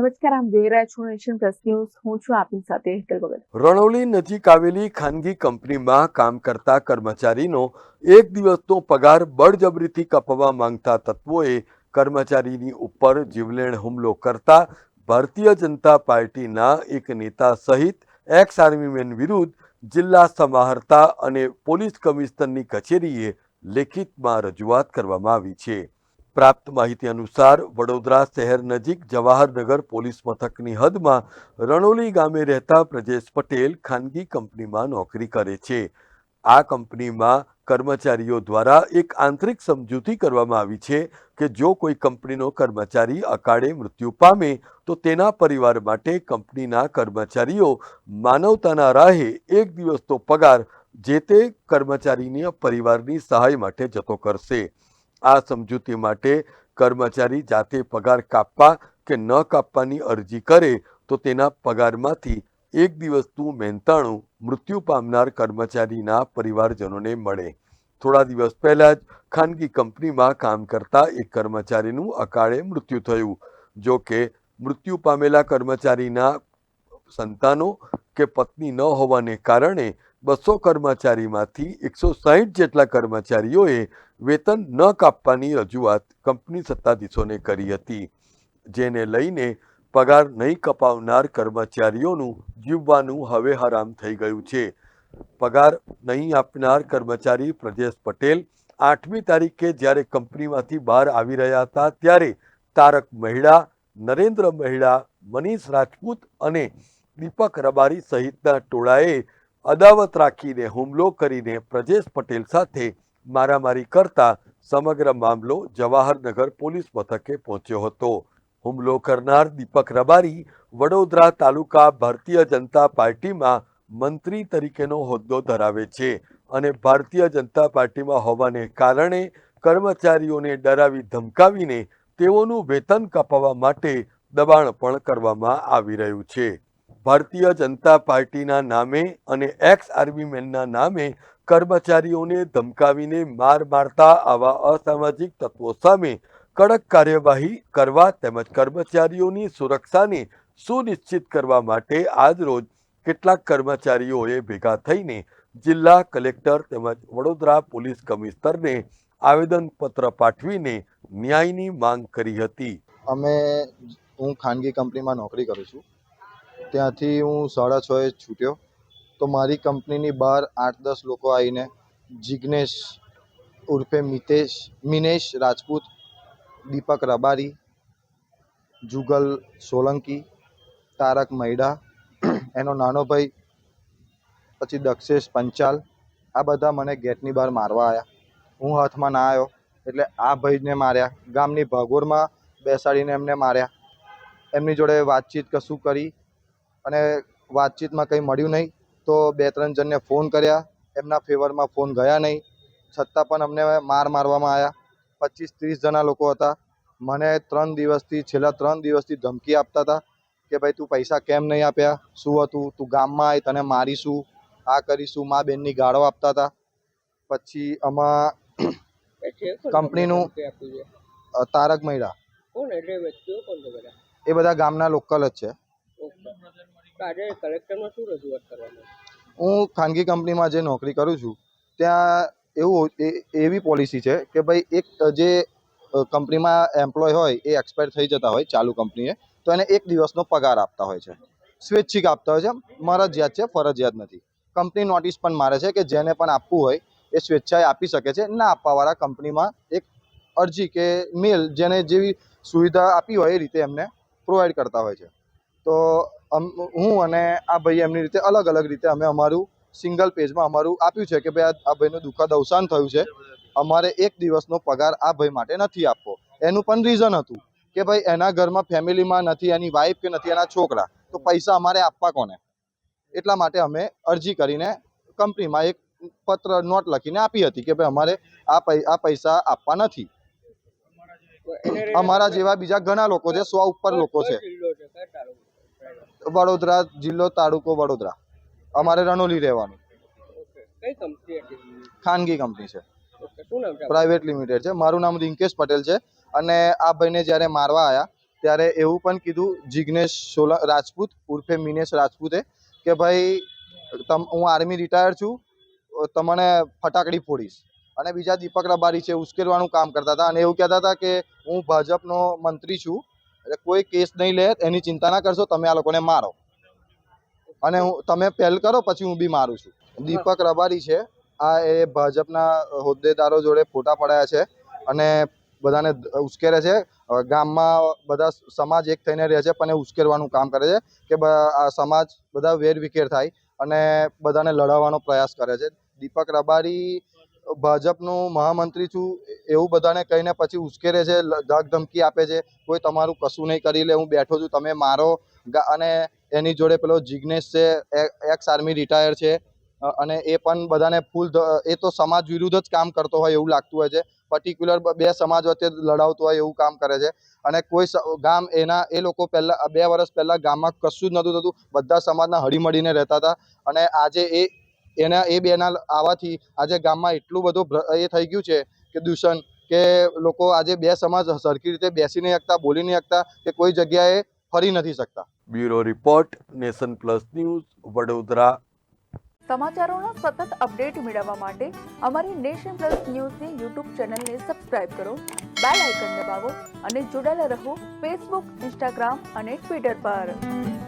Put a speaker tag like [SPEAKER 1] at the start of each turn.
[SPEAKER 1] નમસ્કાર, આમ જોઈ રહ્યા છો નેશન પ્લસ ન્યૂઝ. હું છું આપની સાથે હેતલ ભગત
[SPEAKER 2] રણોલી નજીક આવેલી ખાનગી કંપનીમાં કામ કરતા કર્મચારીનો એક દિવસનો પગાર બળજબરીથી કપાવવા માંગતા તત્વોએ કર્મચારીની ઉપર જીવલેણ હુમલો કરતા ભારતીય જનતા પાર્ટીના એક નેતા સહિત એક્સ આર્મીમેન વિરુદ્ધ જિલ્લા સમાહર્તા અને પોલીસ કમિશનરની કચેરીએ લેખિતમાં રજૂઆત કરવામાં આવી છે. પ્રાપ્ત માહિતી અનુસાર, વડોદરા શહેર નજીક જવાહરનગર પોલીસ મથકની હદમાં રણોલી ગામે રહેતા પ્રજેશ પટેલ ખાનગી કંપનીમાં નોકરી કરે છે. આ કંપનીમાં કર્મચારીઓ દ્વારા એક આંતરિક સમજૂતી કરવામાં આવી છે કે જો કોઈ કંપનીનો કર્મચારી અકાળે મૃત્યુ પામે, તો તેના પરિવાર માટે કંપનીના કર્મચારીઓ માનવતાના રાહે એક દિવસનો પગાર જે તે કર્મચારીની પરિવારની સહાય માટે જતો કરશે. આ સમજૂતી માટે કર્મચારી જાતે પગાર કાપવા કે ન કાપવાની અરજી કરે તો તેના પગારમાંથી એક દિવસનું મહેનતાણું મૃત્યુ પામનાર કર્મચારીના પરિવારજનોને મળે. થોડા દિવસ પહેલા જ ખાનગી કંપનીમાં કામ કરતા એક કર્મચારીનું અકાળે મૃત્યુ થયું. જો કે મૃત્યુ પામેલા કર્મચારીના સંતાનો કે પત્ની ન હોવાને કારણે બસો કર્મચારીમાંથી એકસો સાહીઠ જેટલા કર્મચારીઓએ વેતન ન કાપવાની રજૂઆત કંપની સત્તાધીશોને કરી હતી, જેને લઈને પગાર નહીં કપાવનાર કર્મચારીઓનું જીવવાનું હવે હરામ થઈ ગયું છે. પગાર નહીં આપનાર કર્મચારી પ્રજેશ પટેલ આઠમી તારીખે જ્યારે કંપનીમાંથી બહાર આવી રહ્યા હતા ત્યારે તારક મહિડા, નરેન્દ્ર મહિડા, મનીષ રાજપૂત અને દીપક રબારી સહિતના ટોળાએ અદાવત રાખીને હુમલો કરીને પ્રજેશ પટેલ સાથે મારામારી કરતા સમગ્ર મામલો જવાહરનગર પોલીસ મથકે પહોંચ્યો હતો. હુમલો કરનાર દીપક રબારી વડોદરા તાલુકા ભારતીય જનતા પાર્ટીમાં મંત્રી તરીકેનો હોદ્દો ધરાવે છે અને ભારતીય જનતા પાર્ટીમાં હોવાને કારણે કર્મચારીઓને ડરાવી ધમકાવીને તેઓનું વેતન કપાવવા માટે દબાણ પણ કરવામાં આવી રહ્યું છે. ભારતીય જનતા પાર્ટીના નામે અને એક્સ આર્મીમેનના નામે કર્મચારીઓને ધમકાવીને માર મારતા આવા અસામાજિક તત્વો સામે કડક કાર્યવાહી કરવા તેમજ કર્મચારીઓની સુરક્ષાને સુનિશ્ચિત કરવા માટે આજરોજ કેટલાક કર્મચારીઓએ ભેગા થઈને જિલ્લા કલેક્ટર તેમજ વડોદરા પોલીસ કમિશનરને આવેદનપત્ર પાઠવીને ન્યાયની માંગ કરી હતી.
[SPEAKER 3] અમે હું ખાનગી કંપનીમાં નોકરી કરું છું. ત્યાંથી હું સાડા છએ છૂટ્યો. તો મારી કંપનીની બહાર આઠ દસ લોકો આવીને જિગ્નેશ ઉર્ફે મિતેશ, મિનેશ રાજપૂત, દીપક રબારી, જુગલ સોલંકી, તારક મૈડા, એનો નાનો ભાઈ, પછી દક્ષેશ પંચાલ, આ બધા મને ગેટની બહાર મારવા આવ્યા હું હાથમાં ના આવ્યો, એટલે આ ભાઈને માર્યા. ગામની ભાગોરમાં બેસાડીને એમને માર્યા. એમની જોડે વાતચીત કશું કરી અને વાતચીતમાં કંઈ મળ્યું નહીં તો બે ત્રણ જણને ફોન કર્યા. એમના ફેવરમાં ફોન ગયા નહીં. છતાં પણ અમને માર મારવામાં આવ્યા. પચીસ ત્રીસ જણા લોકો હતા. મને ત્રણ દિવસથી છેલ્લા ત્રણ દિવસથી ધમકી આપતા હતા કે ભાઈ તું પૈસા કેમ નહીં આપ્યા? શું હતું? તું ગામમાં આવી તને મારીશું. આ કરીશું. મા બેનની ગાળો આપતા હતા. પછી આમાં કંપનીનું તારક મહિડા એ બધા ગામના લોકલ જ છે.
[SPEAKER 4] આજે કલેક્ટરમાં શું રજૂઆત કરવાની?
[SPEAKER 3] હું ખાનગી કંપનીમાં જે નોકરી કરું છું, ત્યાં એવું એવી પોલિસી છે કે ભાઈ એક જે કંપનીમાં એમ્પ્લોય હોય, એ એક્સપાયર થઈ જતા હોય ચાલુ કંપનીએ, તો એને એક દિવસનો પગાર આપતા હોય છે. સ્વૈચ્છિક આપતા હોય છે મરજિયાત છે, ફરજિયાત નથી. કંપની નોટિસ પણ મારે છે કે જેને પણ આપવું હોય, એ સ્વેચ્છાએ આપી શકે છે. ના આપવાવાળા કંપનીમાં એક અરજી કે મેલ જેને જેવી સુવિધા આપી હોય એ રીતે એમને પ્રોવાઈડ કરતા હોય છે. તો હું અને આ ભાઈ એમની રીતે અલગ અલગ રીતે અમે અમારું સિંગલ પેજમાં અમારું આપ્યું છે કે ભાઈ આ- ભાઈનું દુઃખદ અવસાન થયું છે. અમારે એક દિવસનો પગાર આ ભાઈ માટે નથી આપવો. એનું પણ રીઝન હતું કે ભાઈ એના ઘરમાં ફેમિલીમાં નથી એની વાઈફ કે નથી એના છોકરા. તો પૈસા અમારે આપવા કોને? એટલા માટે અમે અરજી કરીને કંપનીમાં એક પત્ર નોટ લખીને આપી હતી કે ભાઈ અમારે આ આ પૈસા આપવા નથી. અમારા જેવા બીજા ઘણા લોકો છે સો ઉપર લોકો છે
[SPEAKER 4] કયો જિલ્લો છે કયો તાલુકો
[SPEAKER 3] વડોદરા જિલ્લો તાલુકો વડોદરા. અમારે રણોલી રહેવાનું.
[SPEAKER 4] કઈ કંપની
[SPEAKER 3] ખાનગી કંપની છે? પ્રાઇવેટ લિમિટેડ છે. મારું નામ રિંકેશ પટેલ છે અને આ ભાઈને જ્યારે મારવા આવ્યા ત્યારે એવું પણ કીધું જિગ્નેશ સોલા રાજપૂત ઉર્ફે મિનેશ રાજપૂતે કે ભાઈ તમ હું આર્મી રિટાયર છું તમને ફટાકડી ફોડીશ. અને બીજા દીપક રબારી છે ઉશ્કેરવાનું કામ કરતા હતા. અને એવું કહેતા હતા કે હું ભાજપનો મંત્રી છું એટલે કોઈ કેસ નહીં લે, એની ચિંતા ના કરશો, તમે આ લોકોને મારો. અને હું, તમે પહેલ કરો, પછી હું બી મારું છું. દીપક રબારી છે. આ એ ભાજપના હોદ્દેદારો જોડે ફોટા પડાયા છે અને બધાને ઉશ્કેરે છે. ગામમાં બધા સમાજ એક થઈને રહે છે, પણ એ ઉશ્કેરવાનું કામ કરે છે કે આ સમાજ બધા વેરવિખેર થાય અને બધાને લડાવવાનો પ્રયાસ કરે છે. દીપક રબારી ભાજપનું મહામંત્રી છું, એવું બધાને કહીને પછી ઉશ્કેરે છે ધમકી આપે છે, કોઈ તમારું કશું નહીં કરી લે, હું બેઠો છું, તમે મારો અને એની જોડે પેલો જિગ્નેશ છે એક્સ આર્મી રિટાયર છે અને એ પણ બધાને ફૂલ એ તો સમાજ વિરુદ્ધ જ કામ કરતો હોય એવું લાગતું હોય છે, પર્ટિક્યુલર બે સમાજ વચ્ચે લડાવતો હોય એવું કામ કરે છે, અને કોઈ ગામ એના, એ લોકો પહેલાં, બે વર્ષ પહેલાં ગામમાં કશું જ નહોતું થતું, બધા સમાજના હળીમળીને રહેતા હતા, અને આજે એ એના એ બેના આવવાથી આજે ગામમાં એટલું બધું ભ્ર- એ થઈ ગયું છે કે દૂષણ કે લોકો આજે બે સમાજ સરખી રીતે બેસી નહીં શકતા બોલી નહીં શકતા કે કોઈ જગ્યાએ ફરી નથી શકતા.
[SPEAKER 2] Bureau report nation plus news Vadodara.
[SPEAKER 1] સમાચારોના સતત અપડેટ મેળવવા માટે અમારી નેશન પ્લસ ન્યૂઝની યુટ્યુબ ચેનલને સબસ્ક્રાઇબ કરો બેલ આઇકન દબાવો અને જોડાયેલા રહો ફેસબુક ઇન્સ્ટાગ્રામ અને ટ્વિટર પર.